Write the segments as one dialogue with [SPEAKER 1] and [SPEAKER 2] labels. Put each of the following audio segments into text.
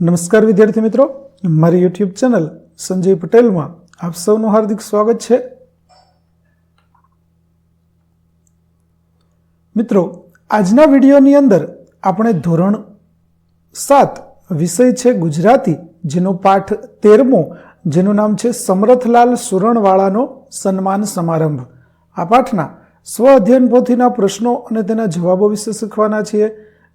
[SPEAKER 1] નમસ્કાર વિદ્યાર્થી મિત્રો. મારી યુટ્યુબ ચેનલ સંજય પટેલમાં આપ સૌનું હાર્દિક સ્વાગત છે. મિત્રો, આજના વિડીયોની અંદર આપણે ધોરણ સાત વિષય છે ગુજરાતી, જેનો પાઠ તેરમો, જેનું નામ છે સમરથલાલ સુરણવાળાનો સન્માન સમારંભ. આ પાઠના સ્વ અધ્યયન પોથીના પ્રશ્નો અને તેના જવાબો વિશે શીખવાના છીએ.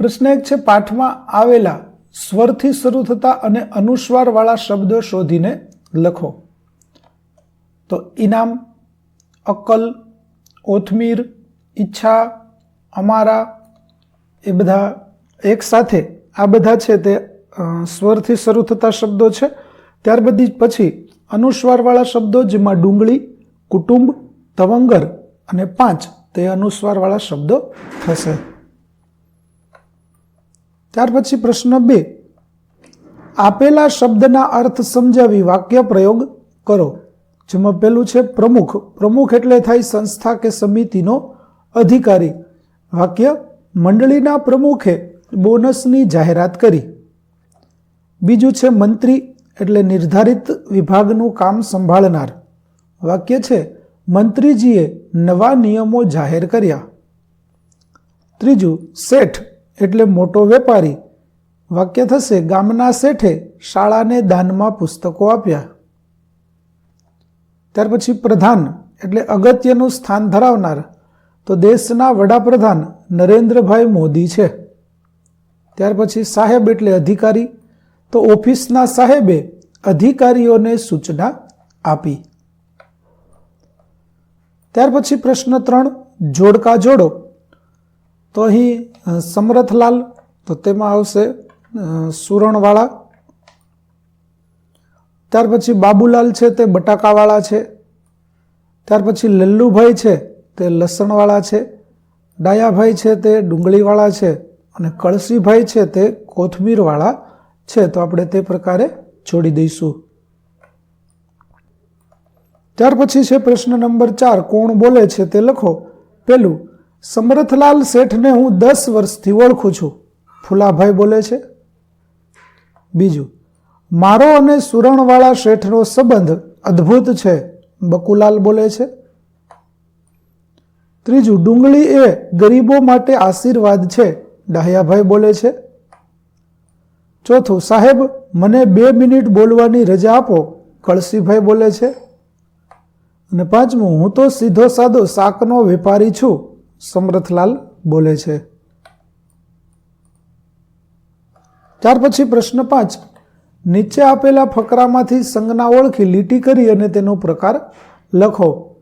[SPEAKER 1] પ્રશ્ન એક છે, પાઠમાં આવેલા સ્વરથી શરૂ થતા અને અનુસ્વારવાળા શબ્દો શોધીને લખો. તો ઇનામ, અક્કલ, ઓથમીર, ઈચ્છા, અમારા, એ બધા એક સાથે આ બધા છે તે સ્વરથી શરૂ થતા શબ્દો છે. ત્યાર બધી પછી અનુસ્વારવાળા શબ્દો જેમાં ડુંગળી, કુટુંબ, તવંગર અને પાંચ તે અનુસ્વારવાળા શબ્દો થશે. ત્યાર પછી પ્રશ્ન બે. આપેલા શબ્દના અર્થ સમજાવી વાક્ય પ્રયોગ કરો, જેમાં પેલું છે પ્રમુખ. પ્રમુખ એટલે થાય સંસ્થા કે સમિતિનો અધિકારી. વાક્ય, મંડળીના પ્રમુખે બોનસની જાહેરાત કરી. બીજું છે મંત્રી, એટલે નિર્ધારિત વિભાગનું કામ સંભાળનાર. વાક્ય છે, મંત્રીજીએ નવા નિયમો જાહેર કર્યા. ત્રીજું, શેઠ એટલે મોટો વેપારી વાક્ય થશે, ગામના શેઠે શાળાને દાનમાં પુસ્તકો આપ્યા. ત્યાર પછી પ્રધાન, એટલે અગત્યનું સ્થાન ધરાવનાર, તો દેશના વડાપ્રધાન નરેન્દ્રભાઈ મોદી છે. ત્યાર પછી સાહેબ એટલે અધિકારી, તો ઓફિસના સાહેબે અધિકારીઓને સૂચના આપી. ત્યાર પછી પ્રશ્ન ત્રણ, જોડકા જોડો. તો અહીં સમરથલાલ, તો તેમાં આવશે સુરણવાળા. ત્યાર પછી બાબુલાલ છે તે બટાકાવાળા છે. ત્યાર પછી લલ્લુભાઈ છે તે લસણવાળા છે. ડાયાભાઈ છે તે ડુંગળીવાળા છે અને કળસીભાઈ છે તે કોથમીરવાળા છે. તો આપણે તે પ્રકારે જોડી દઈશું. ત્યાર પછી છે પ્રશ્ન નંબર ચાર. કોણ બોલે છે તે લખો. પેલું સમરથલાલ શેઠને હું દસ વર્ષથી ઓળખું છું. ફુલાભાઈ બોલે છે. બીજું, મારો અને સુરણવાળા શેઠનો સંબંધ અદ્ભુત છે, બકુલાલ બોલે છે. ત્રીજું, ડુંગળી એ ગરીબો માટે આશીર્વાદ છે, ડાહ્યાભાઈ બોલે છે. ચોથું, સાહેબ, મને બે મિનિટ બોલવાની રજા આપો, કળશીભાઈ બોલે છે. અને પાંચમું, હું તો સીધો સાદો શાકનો વેપારી છું સમરથલાલ બોલે છે. ત્યાર પછી પ્રશ્ન પાંચ. નીચે આપેલા ફકરામાંથી સંજ્ઞા ઓળખી લીટી કરી અને તેનો પ્રકાર લખો.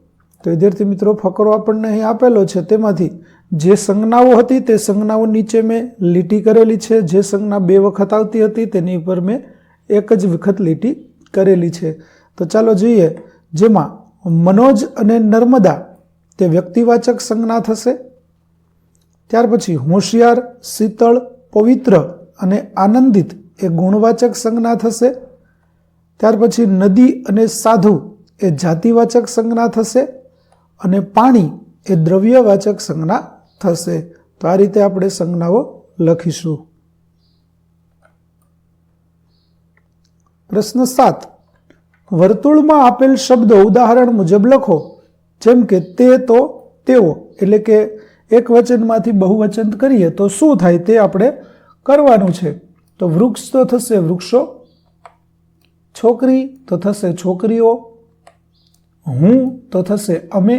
[SPEAKER 1] તો વિદ્યાર્થી મિત્રો, ફકરો આપણને અહીં આપેલો છે. તેમાંથી જે સંજ્ઞાઓ હતી તે સંજ્ઞાઓ નીચે મેં લીટી કરેલી છે. જે સંજ્ઞા બે વખત આવતી હતી તેની ઉપર મેં એક જ વખત લીટી કરેલી છે. તો ચાલો જોઈએ. જેમાં મનોજ અને નર્મદા તે વ્યક્તિવાચક સંજ્ઞા થશે? ત્યાર પછી હોશિયાર, શીતળ, પવિત્ર અને આનંદિત એ ગુણવાચક સંજ્ઞા થશે. ત્યાર પછી નદી અને સાધુ એ જાતિવાચક સંજ્ઞા થશે અને પાણી એ દ્રવ્યવાચક સંજ્ઞા થશે. તો આ રીતે આપણે સંજ્ઞાઓ લખીશું. પ્રશ્ન સાત. વર્તુળમાં આપેલ શબ્દો ઉદાહરણ મુજબ લખો. જેમ કે તે તો તેઓ, એટલે કે એક વચનમાંથી બહુવચન કરીએ તો શું થાય તે આપણે કરવાનું છે. તો વૃક્ષ તો થશે વૃક્ષો, છોકરી તો થશે છોકરીઓ, હું તો થશે અમે,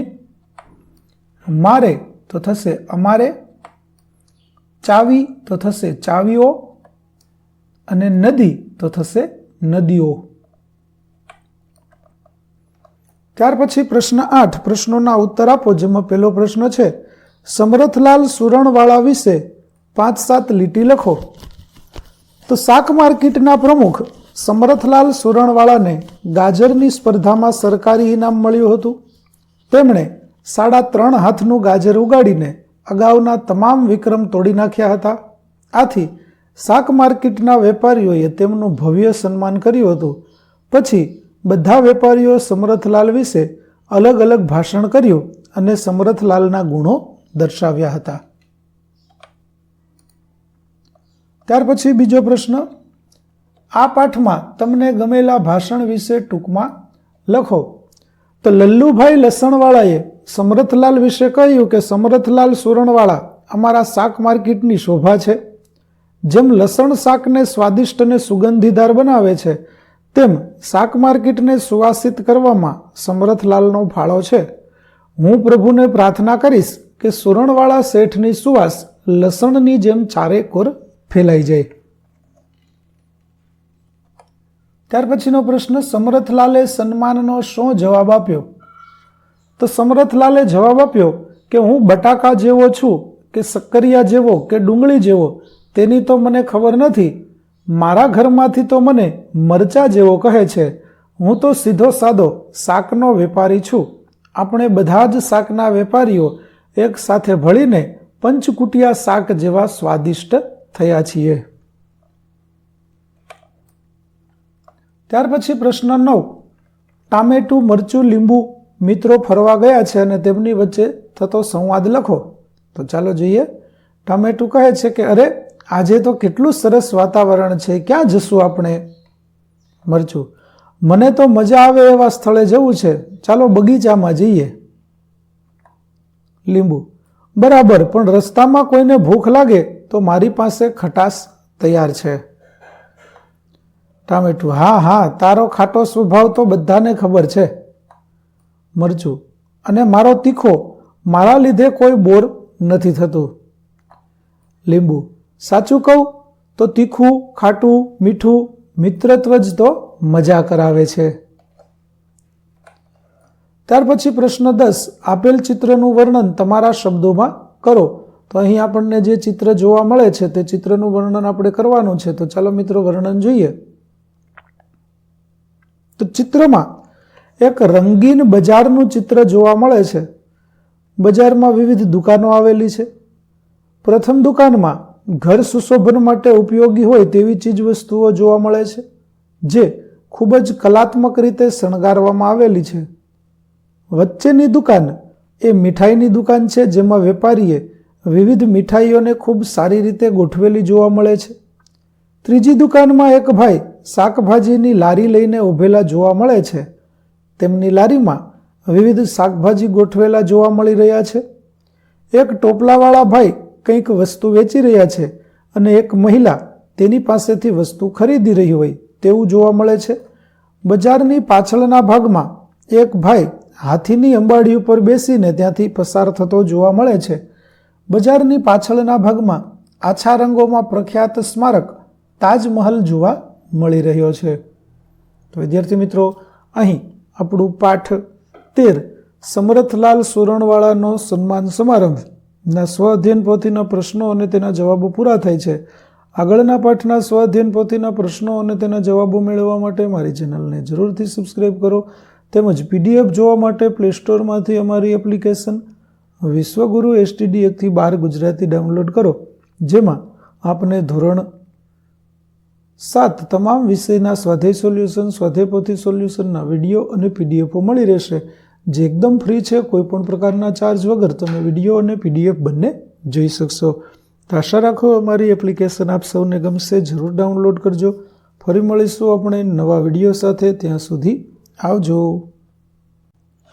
[SPEAKER 1] મારે તો થશે અમારે, ચાવી તો થશે ચાવીઓ, અને નદી તો થશે નદીઓ. ત્યાર પછી પ્રશ્ન આઠ. પ્રશ્નોના ઉત્તર આપો, જેમાં પહેલો પ્રશ્ન છે, સમરથલાલ સુરણવાળા વિશે પાંચ સાત લીટી લખો. તો શાક માર્કેટના પ્રમુખ સમરથલાલ સુરણવાળાને ગાજરની સ્પર્ધામાં સરકારી ઇનામ મળ્યું હતું. તેમણે સાડા ત્રણ હાથનું ગાજર ઉગાડીને અગાઉના તમામ વિક્રમ તોડી નાખ્યા હતા. આથી શાક માર્કેટના વેપારીઓએ તેમનું ભવ્ય સન્માન કર્યું હતું. પછી બધા વેપારીઓ સમરથલાલ વિશે અલગ અલગ ભાષણ કર્યું અને સમરથલાલના ગુણો દર્શાવ્યા હતા. ત્યાર પછી બીજો પ્રશ્ન, આ પાઠમાં તમને ગમેલા ભાષણ વિશે ટૂંકમાં લખો. તો લલ્લુભાઈ લસણવાળાએ સમરથલાલ વિશે કહ્યું કે સમરથલાલ સુરણવાળા અમારા શાક માર્કેટની શોભા છે. જેમ લસણ શાકને સ્વાદિષ્ટ અને સુગંધીદાર બનાવે છે તેમ શાક માર્કેટને સુવાસિત કરવામાં સમરથલાલનો ફાળો છે. હું પ્રભુને પ્રાર્થના કરીશ કે સુરણવાળા શેઠની સુવાસ લસણની જેમ ચારેકોર ફેલાઈ જાય. ત્યાર પછીનો પ્રશ્ન સમરથલાલે સન્માનનો શું જવાબ આપ્યો? તો સમરથલાલે જવાબ આપ્યો કે હું બટાકા જેવો છું કે સક્કરિયા જેવો કે ડુંગળી જેવો, તેની તો મને ખબર નથી મારા ઘરમાંથી તો મને મરચા જેવો કહે છે. હું તો સીધો સાદો શાકનો વેપારી છું. આપણે બધા જ શાકના વેપારીઓ એક સાથે ભળીને પંચકુટિયા શાક જેવા સ્વાદિષ્ટ થયા છીએ. ત્યાર પછી પ્રશ્ન નવ. ટામેટું, મરચું, લીંબુ મિત્રો ફરવા ગયા છે અને તેમની વચ્ચે થતો સંવાદ લખો. તો ચાલો જોઈએ. ટામેટું કહે છે કે, અરે આજે તો કેટલું સરસ વાતાવરણ છે. ક્યાં જશું આપણે? મરચું. મને તો મજા આવે એવા સ્થળે જવું છે. ચાલો બગીચામાં જઈએ. લીંબુ. બરાબર, પણ રસ્તામાં કોઈને ભૂખ લાગે તો મારી પાસે ખટાશ તૈયાર છે. ટામેટું. હા હા, તારો ખાટો સ્વભાવ તો બધાને ખબર છે. મરચું. અને મારો તીખો. મારા લીધે કોઈ બોર નથી થતું. લીંબુ. સાચું કહું તો તીખું, ખાટું, મીઠું, મિત્રત્વ જ તો મજા કરાવે છે. ત્યાર પછી પ્રશ્ન દસ, આપેલ ચિત્રનું વર્ણન તમારા શબ્દોમાં કરો. તો અહીં આપણને જે ચિત્ર જોવા મળે છે તે ચિત્રનું વર્ણન આપણે કરવાનું છે. તો ચાલો મિત્રો વર્ણન જોઈએ. તો ચિત્રમાં એક રંગીન બજારનું ચિત્ર જોવા મળે છે. બજારમાં વિવિધ દુકાનો આવેલી છે. પ્રથમ દુકાનમાં ઘર સુશોભન માટે ઉપયોગી હોય તેવી ચીજ વસ્તુઓ જોવા મળે છે, જે ખૂબ જ કલાત્મક રીતે શણગારવામાં આવેલી છે. વચ્ચેની દુકાન એ મીઠાઈની દુકાન છે, જેમાં વેપારીએ વિવિધ મીઠાઈઓને ખૂબ સારી રીતે ગોઠવેલી જોવા મળે છે. ત્રીજી દુકાનમાં એક ભાઈ શાકભાજીની લારી લઈને ઊભેલા જોવા મળે છે. તેમની લારીમાં વિવિધ શાકભાજી ગોઠવેલા જોવા મળી રહ્યા છે. એક ટોપલાવાળા ભાઈ કંઈક વસ્તુ વેચી રહ્યા છે અને એક મહિલા તેની પાસેથી વસ્તુ ખરીદી રહી હોય તેવું જોવા મળે છે. બજારની પાછળના ભાગમાં એક ભાઈ હાથીની અંબાડી ઉપર બેસીને ત્યાંથી પસાર થતો જોવા મળે છે. બજારની પાછળના ભાગમાં આછા રંગોમાં પ્રખ્યાત સ્મારક તાજમહલ જોવા મળી રહ્યો છે. તો વિદ્યાર્થી મિત્રો, અહીં આપણું પાઠ તેર સમરથલાલ સુરણવાળાનો સન્માન સમારંભના સ્વ અધ્યયન પોથીના પ્રશ્નો અને તેના જવાબો પૂરા થાય છે. આગળના પાઠના સ્વ અધ્યયન પોથીના પ્રશ્નો અને તેના જવાબો મેળવવા માટે મારી ચેનલને જરૂરથી સબસ્ક્રાઈબ કરો તેમજ પીડીએફ જોવા માટે પ્લે સ્ટોરમાંથી અમારી એપ્લિકેશન વિશ્વગુરુ એસટીડી એકથી બાર ગુજરાતી ડાઉનલોડ કરો. જેમાં આપને ધોરણ સાત તમામ વિષયના સ્વાધ્યાય સોલ્યુશન સ્વાધ્યાય પોથી સોલ્યુશનના વીડિયો અને પીડીએફો મળી રહેશે. જે એકદમ ફ્રી છે, કોઈપણ પ્રકારના ચાર્જ વગર તમે વીડિયો અને પીડીએફ બંને જોઈ શકશો. તો આશા રાખો અમારી એપ્લિકેશન આપ સૌને ગમશે. જરૂર ડાઉનલોડ કરજો. ફરી મળીશું આપણે નવા વીડિયો સાથે. ત્યાં સુધી આવજો.